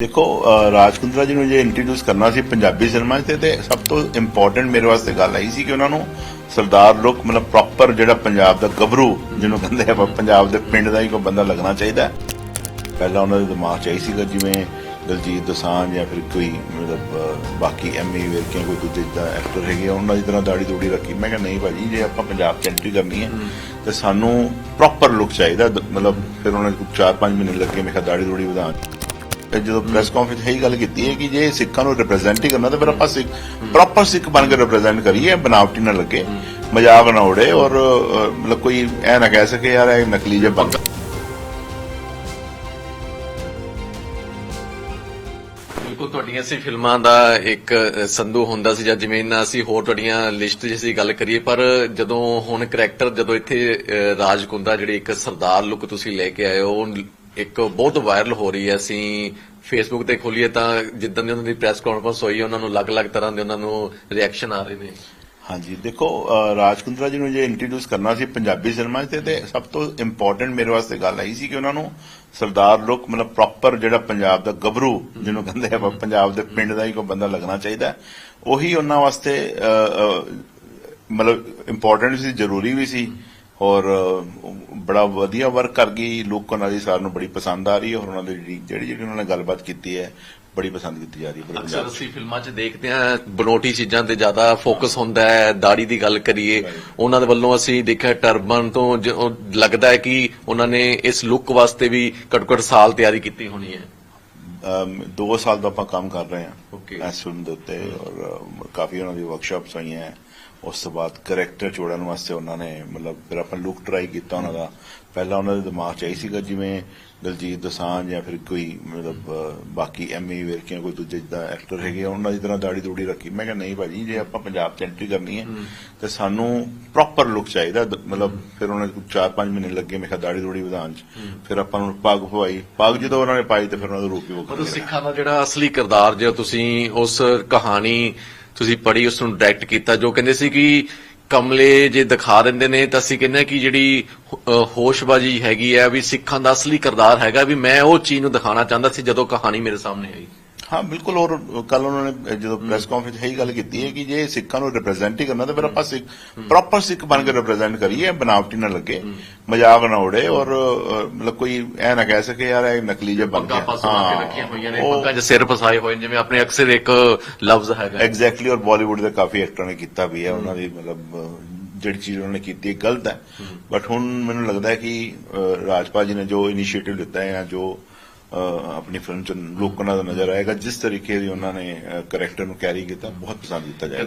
ਦੇਖੋ ਅ, ਰਾਜ ਕੁੰਦਰਾ ਜੀ ਨੂੰ ਜੇ ਇੰਟਰੋਡਿਊਸ ਕਰਨਾ ਸੀ ਪੰਜਾਬੀ ਸਿਨੇਮਾ 'ਚ ਤੇ- ਸਭ ਤੋਂ ਇੰਪੋਰਟੈਂਟ ਮੇਰੇ ਵਾਸਤੇ ਗੱਲ ਆਈ ਸੀ ਕਿ ਉਹਨਾਂ ਨੂੰ ਸਰਦਾਰ ਲੁੱਕ ਮਤਲਬ ਪ੍ਰੋਪਰ ਜਿਹੜਾ ਪੰਜਾਬ ਦਾ ਗੱਭਰੂ ਜਿਹਨੂੰ ਕਹਿੰਦੇ ਆ ਪੰਜਾਬ ਦੇ ਪਿੰਡ ਦਾ ਹੀ ਕੋਈ ਬੰਦਾ ਲੱਗਣਾ ਚਾਹੀਦਾ। ਪਹਿਲਾਂ ਉਹਨਾਂ ਦੇ ਦਿਮਾਗ 'ਚ ਆਈ ਸੀਗਾ ਜਿਵੇਂ ਦਲਜੀਤ ਦੋਸਾਂਝ ਜਾਂ ਫਿਰ ਕੋਈ ਮਤਲਬ ਬਾਕੀ ਐਮਏ ਵੇਰਕੇ ਕੋਈ ਦੂਜੇ ਦਾ ਐਕਟਰ ਹੈਗੇ ਉਹਨਾਂ ਦੀ ਤਰ੍ਹਾਂ ਦਾੜੀ ਦੂੜੀ ਰੱਖੀ। ਮੈਂ ਕਿਹਾ ਨਹੀਂ ਭਾਜੀ ਜੇ ਆਪਾਂ ਪੰਜਾਬ 'ਚ ਐਂਟਰੀ ਕਰਨੀ ਹੈ ਤੇ ਸਾਨੂੰ ਪ੍ਰੋਪਰ ਲੁੱਕ ਚਾਹੀਦਾ। ਮਤਲਬ ਫਿਰ ਉਹਨਾਂ ਨੂੰ 4-5 ਮਹੀਨੇ ਲੱਗੇ ਮੈਂ ਕਿਹਾ ਦਾੜੀ ਦੂੜੀ ਵਧਾਉਣ ਜਦੋਂ ਪ੍ਰੈਸ ਕਾਨਫਰੰਸ ਇਹੀ ਗੱਲ ਕੀਤੀ ਹੈ ਕਿ ਜੇ ਸਿੱਖਾਂ ਨੂੰ ਰਿਪਰੈਜ਼ੈਂਟ ਹੀ ਕਰਨਾ ਤਾਂ ਫਿਰ ਆਪਾਂ ਸਿੱਖ ਪ੍ਰੋਪਰ ਸਿੱਖ ਬਣ ਕੇ ਰਿਪਰੈਜ਼ੈਂਟ ਕਰੀਏ ਬਨਾਵਟੀ ਨਾ ਲੱਗੇ ਮਜ਼ਾਕ ਨਾ ਉੜੇ ਔਰ ਮਤਲਬ ਕੋਈ ਐ ਨਾ ਕਹਿ ਸਕੇ ਯਾਰ ਇਹ ਨਕਲੀ ਜਿਹਾ ਬੰਦਾ। ਬਿਲਕੁਲ ਤੁਹਾਡੀਆਂ ਸੀ ਫਿਲਮਾਂ ਦਾ ਇੱਕ ਅ, ਸੰਧੂ ਹੁੰਦਾ ਸੀ ਜਾਂ ਜਿਵੇਂ ਨਾ ਅਸੀਂ ਹੋਰ ਤੁਹਾਡੀਆਂ ਲਿਸਟ ਜਿ ਗੱਲ ਕਰੀਏ ਪਰ ਜਦੋਂ ਹੁਣ ਕਰੈਕਟਰ ਜਦੋਂ ਇੱਥੇ ਰਾਜ ਕੁੰਦਾ ਜਿਹੜੀ ਇੱਕ ਸਰਦਾਰ ਲੁੱਕ ਤੁਸੀਂ ਲੈ ਕੇ ਆਏ ਹੋ ਉਹ ਇੱਕ ਬਹੁਤ ਵਾਇਰਲ ਹੋ ਰਹੀ ਹੈ। ਅਸੀਂ ਫੇਸਬੁੱਕ ਤੇ ਖੋਲੀਏ ਤਾਂ ਜਿੱਦਾਂ ਦੀ ਉਹਨਾਂ ਦੀ ਪ੍ਰੈਸ ਕਾਨਫਰੰਸ ਹੋਈ, ਉਹਨਾਂ ਨੂੰ ਅਲੱਗ-ਅਲੱਗ ਤਰ੍ਹਾਂ ਦੇ ਉਹਨਾਂ ਨੂੰ ਰਿਐਕਸ਼ਨ ਆ ਰਹੇ ਨੇ। ਹਾਂਜੀ, ਦੇਖੋ ਰਾਜਕੁੰਦਰਾ ਜੀ ਨੂੰ ਜੇ ਇੰਟਰੋਡਿਊਸ ਕਰਨਾ ਸੀ ਪੰਜਾਬੀ ਸਿਨੇਮਾ ਤੇ- ਤੇ ਸਭ ਤੋਂ ਇੰਪੋਰਟੈਂਟ ਮੇਰੇ ਵਾਸਤੇ ਗੱਲ ਆਈ ਸੀ ਕਿ ਉਹਨਾਂ ਨੂੰ ਸਰਦਾਰ ਲੁੱਕ, ਮਤਲਬ ਪ੍ਰੋਪਰ ਜਿਹੜਾ ਪੰਜਾਬ ਦਾ ਗੱਭਰੂ, ਜਿਹਨੂੰ ਕਹਿੰਦੇ ਆ ਪੰਜਾਬ ਦੇ ਪਿੰਡ ਦਾ ਹੀ ਕੋਈ ਬੰਦਾ ਲੱਗਣਾ ਚਾਹੀਦਾ, ਉਹੀ ਉਹਨਾਂ ਵਾਸਤੇ ਮਤਲਬ ਇੰਪੋਰਟੈਂਟ ਸੀ, ਜ਼ਰੂਰੀ ਵੀ ਸੀ। ਔਰ ਬੜਾ ਵਧੀਆ ਵਰਕ ਕਰ ਗਈ। ਲੋਕਾਂ ਨਾਲ ਸਾਰਿਆਂ ਨੂੰ ਬੜੀ ਪਸੰਦ ਆ ਰਹੀ ਹੈ ਔਰ ਉਹਨਾਂ ਦੀ ਜਿਹੜੀ ਜਿਹੜੀ ਉਹਨਾਂ ਨੇ ਗੱਲਬਾਤ ਕੀਤੀ ਹੈ ਬੜੀ ਪਸੰਦ ਕੀਤੀ ਜਾ ਰਹੀ ਹੈ। ਅਕਸਰ ਅਸੀਂ ਫਿਲਮਾਂ 'ਚ ਦੇਖਦੇ ਹਾਂ ਬਨੋਟੀ ਚੀਜ਼ਾਂ ਤੇ ਜ਼ਿਆਦਾ ਫੋਕਸ ਹੁੰਦਾ ਹੈ ਦਾੜੀ ਦੀ ਗੱਲ ਕਰੀਏ। ਉਹਨਾਂ ਦੇ ਵੱਲੋਂ ਅਸੀਂ ਦੇਖਿਆ ਟਰਬਨ ਤੋਂ ਲੱਗਦਾ ਹੈ ਕਿ ਉਹਨਾਂ ਨੇ ਇਸ ਲੁੱਕ ਵਾਸਤੇ ਵੀ ਘੱਟੋ-ਘੱਟ ਸਾਲ ਤਿਆਰੀ ਕੀਤੀ ਹੋਣੀ ਹੈ। ਦੋ ਸਾਲ ਤੋਂ ਆਪਾਂ ਕੰਮ ਕਰ ਰਹੇ ਹਾਂ. ਇਸ ਫਿਲਮ ਦੇ ਉੱਤੇ ਔਰ ਕਾਫੀ ਉਹਨਾਂ ਦੀ ਵਰਕਸ਼ਾਪਸ ਹੋਈਆਂ ਹੈ। ਉਸ ਤੋਂ ਬਾਅਦ ਕਰੈਕਟਰ ਜੋੜਨ ਵਾਸਤੇ ਉਹਨਾਂ ਨੇ ਮਤਲਬ ਫਿਰ ਆਪਾਂ ਲੁੱਕ ਟਰਾਈ ਕੀਤਾ ਉਹਨਾਂ ਦਾ। ਪਹਿਲਾਂ ਉਹਨਾਂ ਦੇ ਦਿਮਾਗ 'ਚ ਆਈ ਸੀਗਾ ਜਿਵੇਂ ਦਲਜੀਤ ਦੋਸਾਂਝ ਜਾਂ ਫਿਰ ਕੋਈ ਮਤਲਬ ਬਾਕੀ ਐਮਏ ਵੇਰਕੇ ਕੋਈ ਦੂਜੇ ਦਾ ਐਕਟਰ ਹੈਗੇ ਉਹਨਾਂ ਦੀ ਤਰ੍ਹਾਂ ਦਾੜੀ ਦੂੜੀ ਰੱਖੀ। ਮੈਂ ਕਿਹਾ ਨਹੀਂ ਭਾਜੀ ਜੇ ਆਪਾਂ ਪੰਜਾਬ 'ਚ ਐਂਟਰੀ ਕਰਨੀ ਹੈ ਤੇ ਸਾਨੂੰ ਪ੍ਰੋਪਰ ਲੁੱਕ ਚਾਹੀਦਾ। ਮਤਲਬ ਫਿਰ ਉਹਨਾਂ ਨੂੰ 4-5 ਮਹੀਨੇ ਲੱਗੇ ਮੈਂ ਕਿਹਾ ਦਾੜੀ ਦੂੜੀ ਵਧਾਉਣ 'ਚ। ਫਿਰ ਆਪਾਂ ਨੂੰ ਪੱਗ ਪਵਾਈ। ਪੱਗ ਜਦੋਂ ਉਹਨਾਂ ਨੇ ਪਾਈ ਤੇ ਫਿਰ ਉਹਨਾਂ ਦਾ ਰੂਪ ਹੀ ਉਹ ਸਿੱਖਾਂ ਦਾ ਜਿਹੜਾ ਅਸਲੀ ਕਿਰਦਾਰ ਜੇ ਤੁਸੀਂ ਉਸ ਕਹਾਣੀ ਤੁਸੀਂ ਪੜ੍ਹੀ ਉਸ ਨੂੰ ਡਾਇਰੈਕਟ ਕੀਤਾ ਜੋ ਕਹਿੰਦੇ ਸੀ ਕਿ ਕਮਲੇ ਜੇ ਦਿਖਾ ਦਿੰਦੇ ਨੇ ਤਾਂ ਅਸੀਂ ਕਹਿੰਦੇ ਕਿ ਜਿਹੜੀ ਅ, ਹੋਸ਼ਬਾਜੀ ਹੈਗੀ ਹੈ ਵੀ ਸਿੱਖਾਂ ਦਾ ਅਸਲੀ ਕਿਰਦਾਰ ਹੈਗਾ ਵੀ ਮੈਂ ਉਹ ਚੀਜ਼ ਨੂੰ ਦਿਖਾਉਣਾ ਚਾਹੁੰਦਾ ਸੀ ਜਦੋਂ ਕਹਾਣੀ ਮੇਰੇ ਸਾਹਮਣੇ ਆਈ। ਹਾਂ ਬਿਲਕੁਲ ਔਰ ਕੱਲ ਉਹਨਾਂ ਨੇ ਜਦੋਂ ਪ੍ਰੈਸ ਕਾਨਫਰੰਸ ਇਹੀ ਗੱਲ ਕੀਤੀ ਹੈ ਕਿ ਜੇ ਸਿੱਖਾਂ ਨੂੰ ਰਿਪਰੈਜ਼ੈਂਟ ਹੀ ਕਰਨਾ ਤਾਂ ਫਿਰ ਆਪਾਂ ਸਿੱਖ ਪ੍ਰੋਪਰ ਸਿੱਖ ਬਣ ਕੇ ਰਿਪਰੈਜ਼ੈਂਟ ਕਰੀਏ ਬਨਾਵਟੀ ਨਾ ਲੱਗੇ ਮਜ਼ਾਕ ਨਾ ਉੜੇ ਔਰ ਮਤਲਬ ਕੋਈ ਐ ਨਾ ਕਹਿ ਸਕੇ ਯਾਰ ਇਹ ਨਕਲੀ ਜਿਹਾ ਪਾਸੋਂ ਲਾ ਕੇ ਰੱਖੀਆਂ ਹੋਈਆਂ ਨੇ ਉਹ- ਪੱਗਾਂ 'ਚ ਸਿਰ ਫਸਾਏ ਹੋਏ ਜਿਵੇਂ ਆਪਣੇ ਅਕਸਰ ਇੱਕ ਲਫ਼ਜ਼ ਹੈਗਾ। ਐਗਜ਼ੈਕਟਲੀ ਔਰ ਬਾਲੀਵੁੱਡ ਦੇ ਕਾਫੀ ਐਕਟਰਾਂ ਨੇ ਕੀਤਾ ਵੀ ਹੈ ਉਹਨਾਂ ਦੀ ਮਤਲਬ ਜਿਹੜੀ ਚੀਜ਼ ਉਹਨਾਂ ਨੇ ਕੀਤੀ ਹੈ ਗਲਤ ਹੈ। ਬਟ ਹੁਣ ਮੈਨੂੰ ਲੱਗਦਾ ਹੈ ਕਿ ਰਾਜਪਾਲ ਜੀ ਨੇ ਜੋ ਇਨੀਸ਼ੀਏਟਿਵ ਲਿੱਤਾ ਹੈ ਜਾਂ ਜੋ ਆਪਣੀ ਫਿਲਮ ਚ ਲੋਕਾਂ ਦਾ ਨਜ਼ਰ ਆਏਗਾ, ਜਿਸ ਤਰੀਕੇ ਦੀ ਉਹਨਾਂ ਨੇ ਕਰੈਕਟਰ ਨੂੰ ਕੈਰੀ ਕੀਤਾ, ਬਹੁਤ ਪਸੰਦ ਕੀਤਾ ਜਾਏਗਾ।